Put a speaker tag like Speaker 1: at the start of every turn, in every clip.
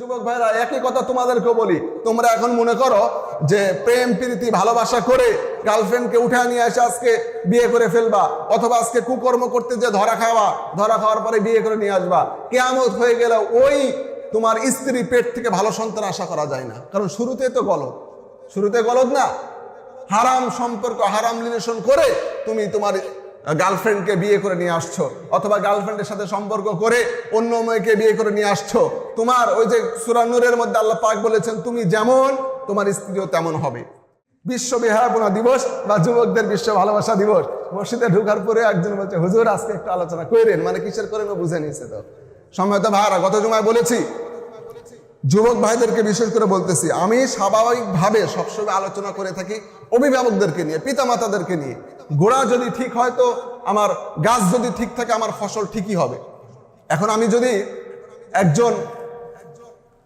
Speaker 1: যুবক ভাইরা, একই কথা তোমাদেরকে বলি। তোমরা এখন মনে করো যে প্রেম, প্রীতি, ভালোবাসা করে গার্লফ্রেন্ডকে উঠে নিয়ে এসে আজকে বিয়ে করে ফেলবা, অথবা আজকে কুকর্ম করতে যে ধরা খাওয়া, ধরা খাওয়ার পরে বিয়ে করে নিয়ে আসবা। কেয়ামত হয়ে গেলে ওই তোমার স্ত্রী পেট থেকে ভালো সন্তান আশা করা যায় না। কারণ শুরুতে তো গলত শুরুতে গলত না? হারাম সম্পর্ক, হারাম রিলেশন করে তুমি তোমার গার্লফ্রেন্ডকে বিয়ে করে নিয়ে আসছো, অথবা গার্লফ্রেন্ডের সাথে সম্পর্ক করে অন্য মেয়েকে বিয়ে করে নিয়ে আসছো, তোমার ওই যে সুরানুরের মধ্যে আল্লাহ পাক বলেছেন, তুমি যেমন, তোমার স্ত্রীও তেমন হবে। বিশ্ব বিহারপনা দিবস বা যুবকদের বিশ্ব ভালোবাসা দিবস, মসজিদে ঢুকার পরে একজন বলছে, হুজুর, আজকে একটু আলোচনা করেন মানে কিসের করেন বুঝে নিয়েছে তো। সময় তো ভাড়া গত জমায় বলেছি, যুবক ভাইদেরকে বিশেষ করে বলতেছি, আমি স্বাভাবিকভাবে সবসময় আলোচনা করে থাকি অভিভাবকদেরকে নিয়ে, পিতামাতাদেরকে নিয়ে। গোড়া যদি ঠিক হয় তো আমার গাছ যদি ঠিক থাকে, আমার ফসল ঠিকই হবে। এখন আমি যদি একজন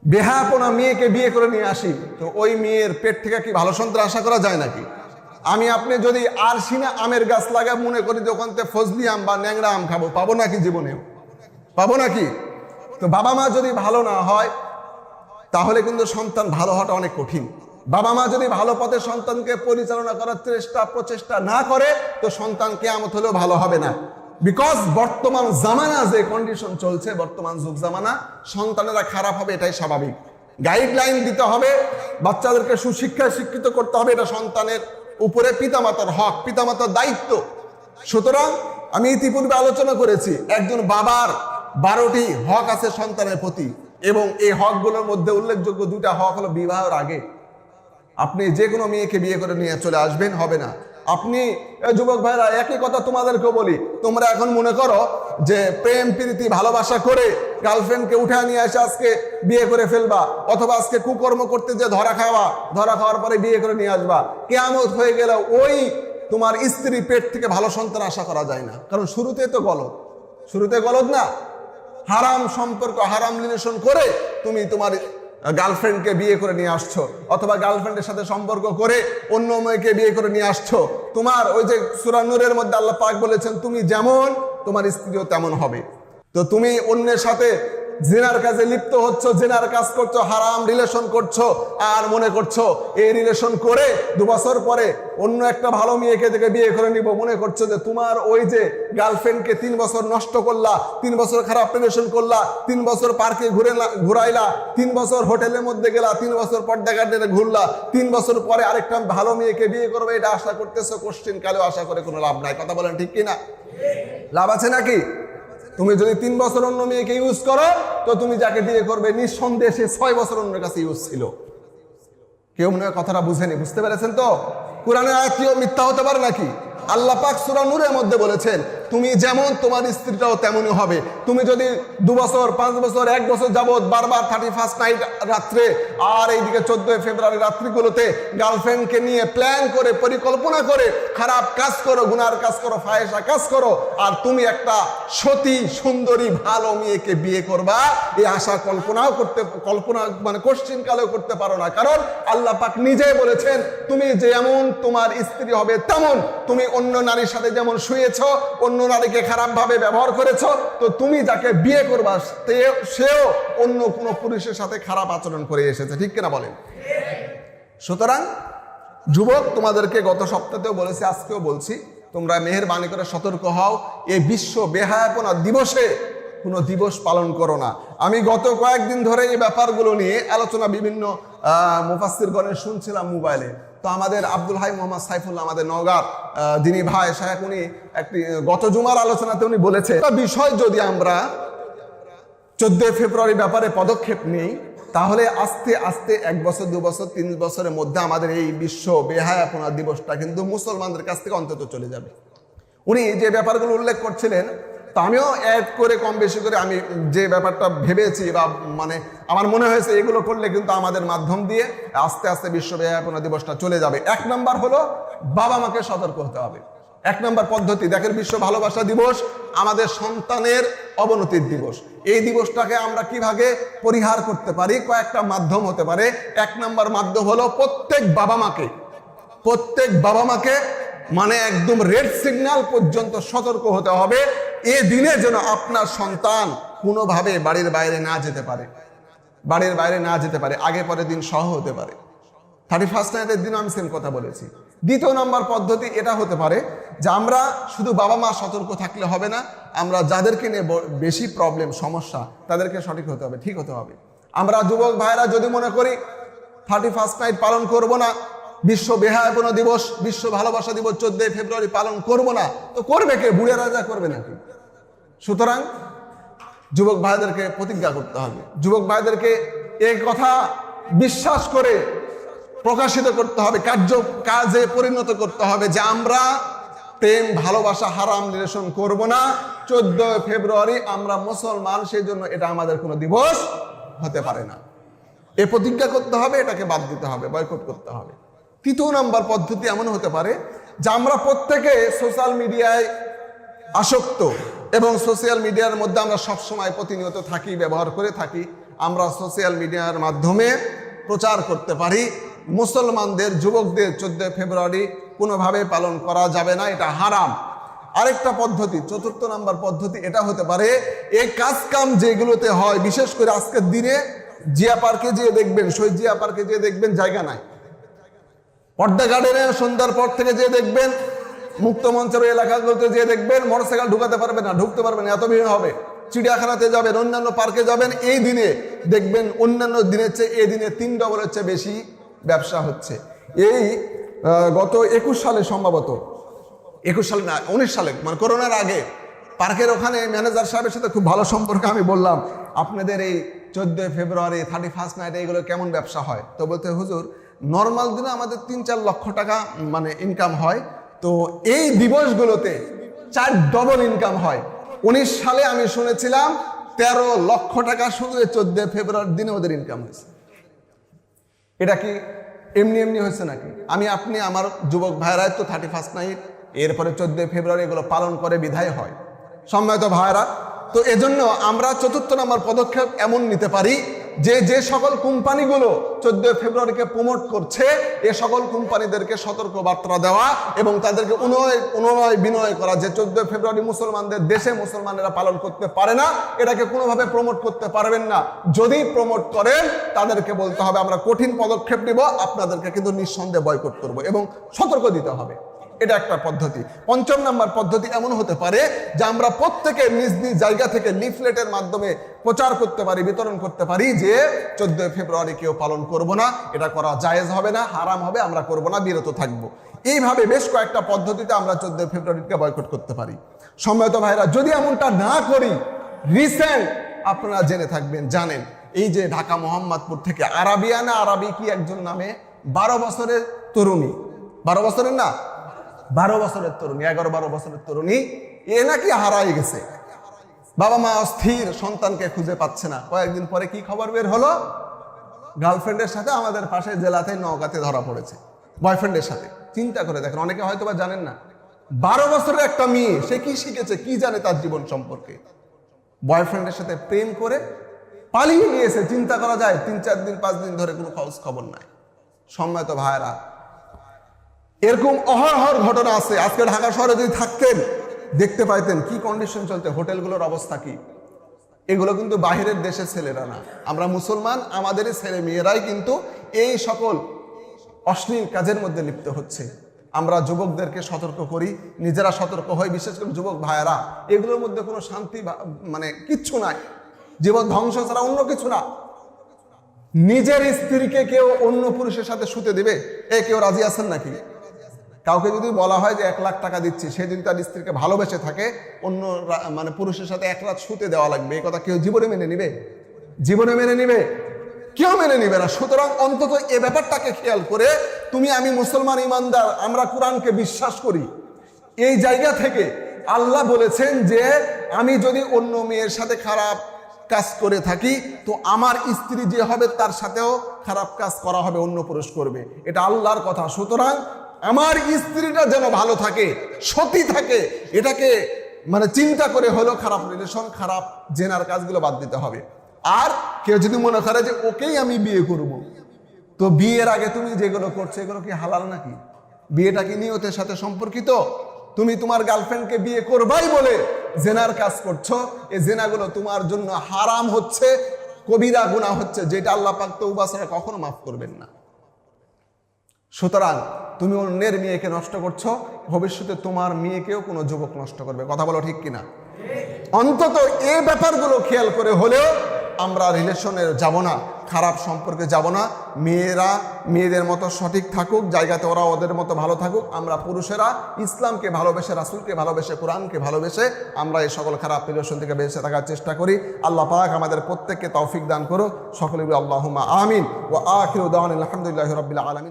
Speaker 1: বেহাপনা মেয়েকে বিয়ে করে নিয়ে আসি, তো ওই মেয়ের পেট থেকে কি ভালো সন্তান আশা করা যায় নাকি? আমি আপনি যদি আর সিনা আমের গাছ লাগা মনে করি যে ওখান থেকে ফজলি আম বা ন্যাংরা আম খাব, পাবো নাকি জীবনে? পাবো নাকি? তো বাবা মা যদি ভালো না হয়, তাহলে কিন্তু সন্তান ভালো হওয়াটা অনেক কঠিন। বাবা মা যদি ভালো পথে সন্তানকে পরিচালনা করার চেষ্টা, প্রচেষ্টা না করে, তো সন্তান কেয়ামত হলেও ভালো হবে না। বিকজ বর্তমান জামানা যে কন্ডিশন চলছে, বর্তমান যুগ জামানা, সন্তানেরা খারাপ হবে, এটাই স্বাভাবিক। গাইডলাইন দিতে হবে, বাচ্চাদেরকে সুশিক্ষায় শিক্ষিত করতে হবে, এটা সন্তানের উপরে পিতামাতার হক, পিতামাতার দায়িত্ব। সুতরাং আমি ইতিপূর্বে আলোচনা করেছি, একজন বাবার বারোটি হক আছে সন্তানের প্রতি, এবং এই হকগুলোর মধ্যে উল্লেখযোগ্য দুটা হক হলো বিবাহের আগে। আপনি যে কোনো মেয়েকে বিয়ে করে নিয়ে চলে আসবেন, হবে না। আপনি যুবক ভাইরা, একই কথা তোমাদেরকে বলি। তোমরা এখন মনে করো যে প্রেম, প্রীতি, ভালোবাসা করে গার্লফ্রেন্ডকে উঠে নিয়ে এসে আজকে বিয়ে করে ফেলবা, অথবা আজকে কুকর্ম করতে যে ধরা খাওয়া, ধরা খাওয়ার পরে বিয়ে করে নিয়ে আসবা, কেয়ামত হয়ে গেলে ওই তোমার স্ত্রী পেট থেকে ভালো সন্তান আশা করা যায় না। কারণ শুরুতে তো গলত শুরুতে গলত না? হারাম সম্পর্ক, হারাম রিলেশন করে তুমি তোমার গার্লফ্রেন্ডকে বিয়ে করে নিয়ে আসছো, অথবা গার্লফ্রেন্ডের সাথে সম্পর্ক করে অন্য মেয়েকে বিয়ে করে নিয়ে আসছো। তোমার ওই যে সুরানুরের মধ্যে আল্লাহ পাক বলেছেন, তুমি যেমন, তোমার স্ত্রীও তেমন হবে। তো তুমি অন্যের সাথে জেনার কাজে লিপ্ত হচ্ছ, জেনার কাজ করছ, হারাম রিলেশন করছ, আর মনে করছ এই রিলেশন করে দু বছর পরে অন্য একটা ভালো মেয়েকে থেকে বিয়ে করে নিব, মনে করছ যে তোমার ওই যে গার্লফ্রেন্ডকে তিন বছর নষ্ট করলা, তিন বছর খারাপ রিলেশন করলা, তিন বছর পার্কে ঘুরে ঘুরাইলা, তিন বছর হোটেলের মধ্যে গেলা, তিন বছর পর্দা গার্ডেনে ঘুরলা, তিন বছর পরে আরেকটা ভালো মেয়েকে বিয়ে করবে, এটা আশা করতেছো কোশ্চিন কালেও আশা করে কোনো লাভ নাই, কথা বলেন ঠিক কিনা? লাভ আছে নাকি? তুমি যদি তিন বছর অন্য মেয়েকে ইউজ করো, তো তুমি যাকে বিয়ে করবে নিঃসন্দেহে সে ছয় বছর অন্যের কাছে ইউজ ছিল। কেউ মনে হয় কথাটা বুঝেনি, বুঝতে পেরেছেন তো? কোরআনের আয়াত কেউ মিথ্যা হতে পারে নাকি? আল্লাহ পাক সূরা নূরের মধ্যে বলেছেন তুমি যেমন তোমার স্ত্রীটাও তেমনই হবে। তুমি যদি দু বছর, পাঁচ বছর, এক বছর যাবত বারবার থার্টি ফার্স্ট নাইট রাত্রে আর এইদিকে চোদ্দই ফেব্রুয়ারি রাত্রিগুলোতে গার্লফ্রেন্ডকে নিয়ে প্ল্যান করে, পরিকল্পনা করে খারাপ কাজ করো, গুনার কাজ করো ফায়েসা কাজ করো, আর তুমি একটা সতী, সুন্দরী, ভালো মেয়েকে বিয়ে করবা এই আশা কল্পনাও করতে, কল্পনা মানে কোশ্চিন কালেও করতে পারো না। কারণ আল্লাহ পাক নিজেই বলেছেন, তুমি যেমন তোমার স্ত্রী হবে তেমন, তুমি অন্য নারীর সাথে যেমন শুয়েছ, অন্য নারীকে খারাপভাবে ব্যবহার করেছ, তো তুমি যাকে বিয়ে করবা সেও অন্য কোনো পুরুষের সাথে খারাপ আচরণ করে এসেছে, ঠিক কিনা বলেন? সুতরাং যুবক, তোমাদেরকে গত সপ্তাহেও বলেছি, আজকেও বলছি, তোমরা মেহেরবানি করে সতর্ক হও এই বিশ্ব বেহায়াপনা দিবসে কোনো দিবস পালন করো না। আমি গত কয়েকদিন ধরে এই ব্যাপারগুলো নিয়ে আলোচনা বিভিন্ন মুফাসিরগণের শুনছিলাম মোবাইলে। তো আমাদের আব্দুল হাই মোহাম্মদ সাইফুল্লাহ, আমাদের নওগাঁর যিনি ভাই সাহেব, উনি একটি গত জুমার আলোচনাতে উনি বলেছে বিষয় যদি আমরা চোদ্দই ফেব্রুয়ারি ব্যাপারে পদক্ষেপ নেই, তাহলে আস্তে আস্তে এক বছর, দু বছর, তিন বছরের মধ্যে আমাদের এই বিশ্ব বেহায়াপনা দিবসটা কিন্তু মুসলমানদের কাছ থেকে অন্তত চলে যাবে। উনি যে ব্যাপারগুলো উল্লেখ করছিলেন তা আমিও অ্যাড করে কম বেশি করে আমি যে ব্যাপারটা ভেবেছি বা মানে আমার মনে হয়েছে এগুলো করলে কিন্তু আমাদের মাধ্যম দিয়ে আস্তে আস্তে বিশ্ব বেহায়াপনা দিবসটা চলে যাবে। এক নম্বর হলো বাবা মাকে সতর্ক হতে হবে। এক নম্বর পদ্ধতি, দেখেন বিশ্ব ভালোবাসা দিবস আমাদের সন্তানের অবনতির দিবস। এই দিবসটাকে আমরা কীভাবে পরিহার করতে পারি? কয়েকটা মাধ্যম হতে পারে। এক নম্বর মাধ্যম হলো প্রত্যেক বাবা মাকে, প্রত্যেক বাবা মাকে মানে একদম রেড সিগন্যাল পর্যন্ত সতর্ক হতে হবে। এ দিনে যেন আপনার সন্তান কোনোভাবে বাড়ির বাইরে না যেতে পারে। বাড়ির বাইরে না যেতে পারে। আগে পরে দিন সহ হতে পারে। থার্টি ফার্স্ট নাইটের দিনও আমি সেম কথা বলেছি। দ্বিতীয় নম্বর পদ্ধতি এটা হতে পারে যে আমরা শুধু বাবা মা সতর্ক থাকলে হবে না, আমরা যাদেরকে নিয়ে বেশি প্রবলেম সমস্যা, তাদেরকে সঠিক হতে হবে, ঠিক হতে হবে। আমরা যুবক ভাইরা যদি মনে করি থার্টি ফার্স্ট নাইট পালন করব না বিশ্ব বেহায়াপনা দিবস, বিশ্ব ভালোবাসা দিবস চোদ্দই ফেব্রুয়ারি পালন করব না। তো করবে কে? বুড়ে রাজা করবে নাকি? সুতরাং যুবক ভাইদেরকে প্রতিজ্ঞা করতে হবে। যুবক ভাইদেরকে এই কথা বিশ্বাস করে প্রকাশিত করতে হবে, কার্য কাজে পরিণত করতে হবে যে আমরা প্রেম, ভালোবাসা, হারাম রিলেশন করব না। চোদ্দ ফেব্রুয়ারি আমরা মুসলমান সেই জন্য এটা আমাদের কোনো দিবস হতে পারে না। এ প্রতিজ্ঞা করতে হবে, এটাকে বাদ দিতে হবে, বয়কট করতে হবে। তৃতীয় নাম্বার পদ্ধতি এমন হতে পারে, যে আমরা প্রত্যেকে সোশ্যাল মিডিয়ায় আসক্ত এবং সোশ্যাল মিডিয়ার মধ্যে আমরা সবসময় প্রতিনিয়ত থাকি, ব্যবহার করে থাকি। আমরা সোশ্যাল মিডিয়ার মাধ্যমে প্রচার করতে পারি। মুসলমানদের, যুবকদের চোদ্দ ফেব্রুয়ারি কোনোভাবে পালন করা যাবে না, এটা হারাম। আরেকটা পদ্ধতি, চতুর্থ নাম্বার পদ্ধতি, এটা হতে পারে এই কাজ কাম যেগুলোতে হয়, বিশেষ করে আজকের দিনে, জিয়া পার্কে যেয়ে দেখবেন, শহীদ জিয়া পার্কে যেয়ে দেখবেন, জায়গা নাই। পর্দা গার্ডেনে সন্ধ্যার পর থেকে যে দেখবেন, মুক্ত মঞ্চের এলাকাগুলোতে যে দেখবেন, মোটরসাইকেল ঢুকাতে পারবে না, ঢুকতে পারবে না, এত ভিড় হবে। চিড়িয়াখানাতে যাবেন, অন্যান্য পার্কে যাবেন, এই দিনে দেখবেন অন্যান্য দিনের চেয়ে এই দিনে তিন ডবলের চেয়ে বেশি ব্যবসা হচ্ছে। এই গত একুশ সালে সম্ভবত, একুশ সালে না, উনিশ সালে মানে করোনার আগে, পার্কের ওখানে ম্যানেজার সাহেবের সাথে খুব ভালো সম্পর্ক আমি বললাম, আপনাদের এই চোদ্দোই ফেব্রুয়ারি থার্টি ফার্স্ট নাইটে এগুলো কেমন ব্যবসা হয়? তো বলতে, হুজুর নর্মাল দিনে আমাদের তিন চার লক্ষ টাকা মানে ইনকাম হয়। তো এই দিবসগুলোতে চার ডবল ইনকাম হয়। উনিশ সালে আমি শুনেছিলাম, তেরো লক্ষ টাকা শুধু এই চোদ্দোই ফেব্রুয়ারির দিনে ওদের ইনকাম হয়েছে। এটা কি এমনি এমনি হয়েছে নাকি? আমি, আপনি, আমার যুবক ভাইরাই তো থার্টি ফার্স্ট নাইট এরপরে চোদ্দই ফেব্রুয়ারি এগুলো পালন করে বিধায় হয়। সম্মানিত ভাইরা তো এজন্য আমরা চতুর্থ নম্বর পদক্ষেপ এমন নিতে পারি যে যে সকল কোম্পানিগুলো চোদ্দই ফেব্রুয়ারিকে প্রমোট করছে, এ সকল কোম্পানিদেরকে সতর্ক বার্তা দেওয়া এবং তাদেরকে উনয় উনয় বিনয় করা যে চোদ্দই ফেব্রুয়ারি মুসলমানদের দেশে মুসলমানেরা পালন করতে পারে না, এটাকে কোনোভাবে প্রমোট করতে পারবেন না। যদি প্রমোট করেন, তাদেরকে বলতে হবে, আমরা কঠিন পদক্ষেপ নিব, আপনাদেরকে কিন্তু নিঃসন্দেহে বয়কট করব এবং সতর্ক দিতে হবে। এটা একটা পদ্ধতি। পঞ্চম নাম্বার পদ্ধতি এমন হতে পারে যে আমরা প্রত্যেকে নিজ নিজ জায়গা থেকে লিফলেটের মাধ্যমে প্রচার করতে পারি, বিতরণ করতে পারি যে চোদ্দই ফেব্রুয়ারি কেউ পালন করব না, এটা করা জায়েজ হবে না, হারাম হবে, আমরা করব না, বিরত থাকব। এইভাবে বেশ কয়েকটা পদ্ধতিতে আমরা চোদ্দই ফেব্রুয়ারিকে বয়কট করতে পারি। সম্মানিত ভাইরা যদি এমনটা না করি রিসেন্ট আপনারা জেনে থাকবেন, জানেন। এই যে ঢাকা মোহাম্মদপুর থেকে আরাবিয়ানা আরাবি কি একজন নামে বারো বছরের তরুণী। বারো বছরের না? বারো বছরের তরুণী, এগারো বারো বছরের তরুণী, এ নাকি হারাই গেছে। বাবা মা অস্থির, সন্তানকে খুঁজে পাচ্ছে না। কয়েকদিন পরে কি খবর বের হলো? গার্লফ্রেন্ডের সাথে আমাদের পাশে জেলাতে, নওগাঁতে ধরা পড়েছে। বয়ফ্রেন্ডের সাথে। চিন্তা করে দেখেন, অনেকে হয়তো বা জানেন না। বারো বছরের একটা মেয়ে, সে কি শিখেছে, কি জানে তার জীবন সম্পর্কে? বয়ফ্রেন্ডের সাথে প্রেম করে পালিয়ে নিয়েছে চিন্তা করা যায়, তিন চার দিন, পাঁচ দিন ধরে কোনো খোঁজ খবর নাই। সম্মানিত ভাইরা এরকম অহরহর ঘটনা আছে। আজকে ঢাকা শহরে যদি থাকতেন, দেখতে পাইতেন কি কন্ডিশন চলতে হোটেলগুলোর অবস্থা কি? এগুলো কিন্তু বাহিরের দেশের ছেলেরা না। আমরা মুসলমান, আমাদেরই ছেলে মেয়েরাই কিন্তু এই সকল অশ্লীল কাজের মধ্যে লিপ্ত হচ্ছে। আমরা যুবকদেরকে সতর্ক করি, নিজেরা সতর্ক হই, বিশেষ করে যুবক ভাইয়েরা। এগুলোর মধ্যে কোনো শান্তি মানে কিচ্ছু নাই। জীবন ধ্বংস ছাড়া অন্য কিছু না। নিজের স্ত্রীকে কেউ অন্য পুরুষের সাথে শুতে দিবে? এ কেউ রাজি আছেন নাকি? কাউকে যদি বলা হয় যে এক লাখ টাকা দিচ্ছি, সেদিন তার স্ত্রীকে ভালোবেসে থাকে, অন্য মানে পুরুষের সাথে এক রাত শুতে দেওয়া লাগবে। এই কথা কেউ জীবনে মেনে নিবে? জীবনে মেনে নিবে? কেউ মেনে নিবে না। সুতরাং অন্তত এ ব্যাপারটাকে খেয়াল করে, তুমি আমি মুসলমান ইমানদার, আমরা কোরআনকে বিশ্বাস করি। এই জায়গা থেকে আল্লাহ বলেছেন যে, আমি যদি অন্য মেয়ের সাথে খারাপ কাজ করে থাকি, তো আমার স্ত্রী যে হবে তার সাথেও খারাপ কাজ করা হবে, অন্য পুরুষ করবে। এটা আল্লাহর কথা। সুতরাং আমার স্ত্রীটা যেন ভালো থাকে, সতী থাকে, এটাকে মানে চিন্তা করে হলো খারাপ রিলেশন খারাপ জেনার কাজগুলো বাদ দিতে হবে। আর কেউ যদি মনে করে যে ওকেই আমি বিয়ে করব। তো বিয়ের আগে তুমি যেগুলো করছ, এগুলো কি হালাল নাকি? বিয়েটা কি নিয়তের সাথে সম্পর্কিত? তুমি তোমার গার্লফ্রেন্ডকে বিয়ে করবাই বলে জেনার কাজ করছ এই জেনাগুলো তোমার জন্য হারাম হচ্ছে, কবিরা গুণা হচ্ছে, যেটা আল্লাহ পাক তৌবা ছাড়া কখনো মাফ করবেন না। সুতরাং তুমি অন্যের মেয়েকে নষ্ট করছ, ভবিষ্যতে তোমার মেয়েকেও কোনো যুবক নষ্ট করবে। কথা বলো ঠিক কিনা? অন্তত এই ব্যাপারগুলো খেয়াল করে হলেও আমরা রিলেশনে যাব না, খারাপ সম্পর্কে যাব না। মেয়েরা মেয়েদের মতো সঠিক থাকুক, জায়গাতে ওরা ওদের মতো ভালো থাকুক। আমরা পুরুষেরা ইসলামকে ভালোবেসে, রাসুলকে ভালোবেসে, কোরআনকে ভালোবেসে আমরা এই সকল খারাপ রিলেশন থেকে বেঁচে থাকার চেষ্টা করি। আল্লাহ পাক আমাদের প্রত্যেককে তৌফিক দান করুক। সকলে আল্লাহুমা আমিন। ও আখির উদাহরণ আলহামদুলিল্লাহ রবিল্লা আলমিন।